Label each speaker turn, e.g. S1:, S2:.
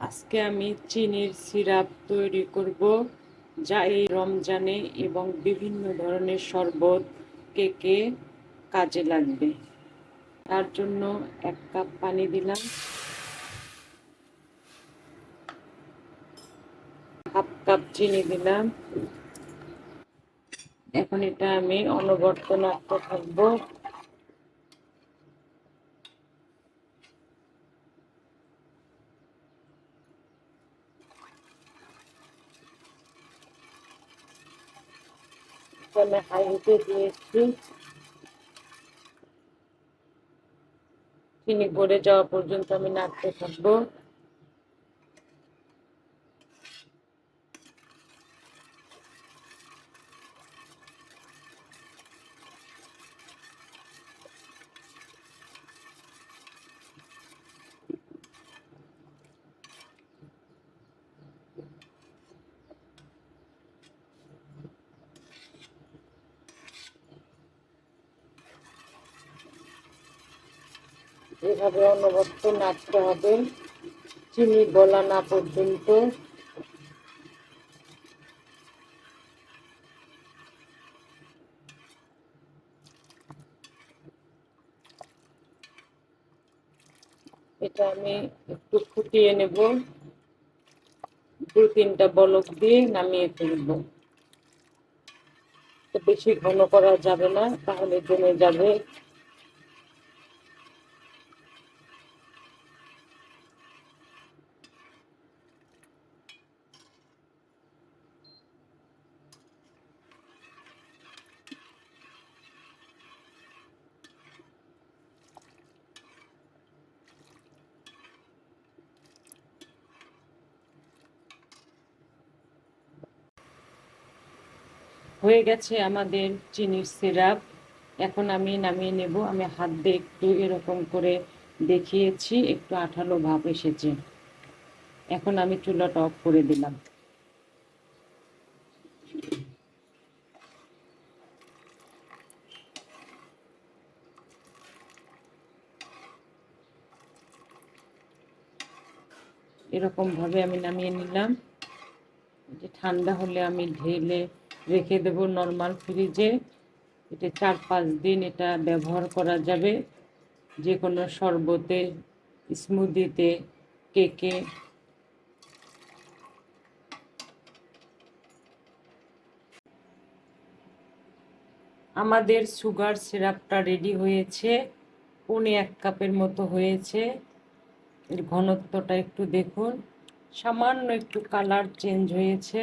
S1: আজকে আমি চিনির সিরাপ তৈরি করব, যা এই রমজানে এবং বিভিন্ন ধরনের শরবত, কেকে কাজে লাগবে। তার জন্য এক কাপ পানি দিলাম। হাফ কাপ চিনি দিলাম। এখন এটা আমি অনবর্ত নাড়তে থাকব এখানে হাই হিটে দিয়েছি। চিনি গড়ে যাওয়া পর্যন্ত আমি নাড়তে থাকব। এভাবে অনবরত নাড়তে হবে, চিনি গলা না পর্যন্ত। এটা আমি একটু ফুটিয়ে নেব। দু তিনটা বলক দিয়ে নামিয়ে ফেলব। বেশি ঘন করা যাবে না, তাহলে জমে যাবে। হয়ে গেছে আমাদের চিনির সিরাপ। এখন আমি নামিয়ে নেব। আমি হাত দিয়ে একটু এরকম করে দেখিয়েছি, একটু আঠালো ভাব এসেছে। এখন আমি চুলাটা অফ করে দিলাম। এরকম ভাবে আমি নামিয়ে নিলাম। যে ঠান্ডা হলে আমি ঢেলে রেখে দেব নর্মাল ফ্রিজে এটা চার পাঁচ দিন এটা ব্যবহার করা যাবে। যে কোনো শরবতে স্মুদিতে কেকে আমাদের সুগার সিরাপটা রেডি হয়েছে। পনে এক কাপের মতো হয়েছে। এর ঘনত্বটা একটু দেখুন। সামান্য একটু কালার চেঞ্জ হয়েছে।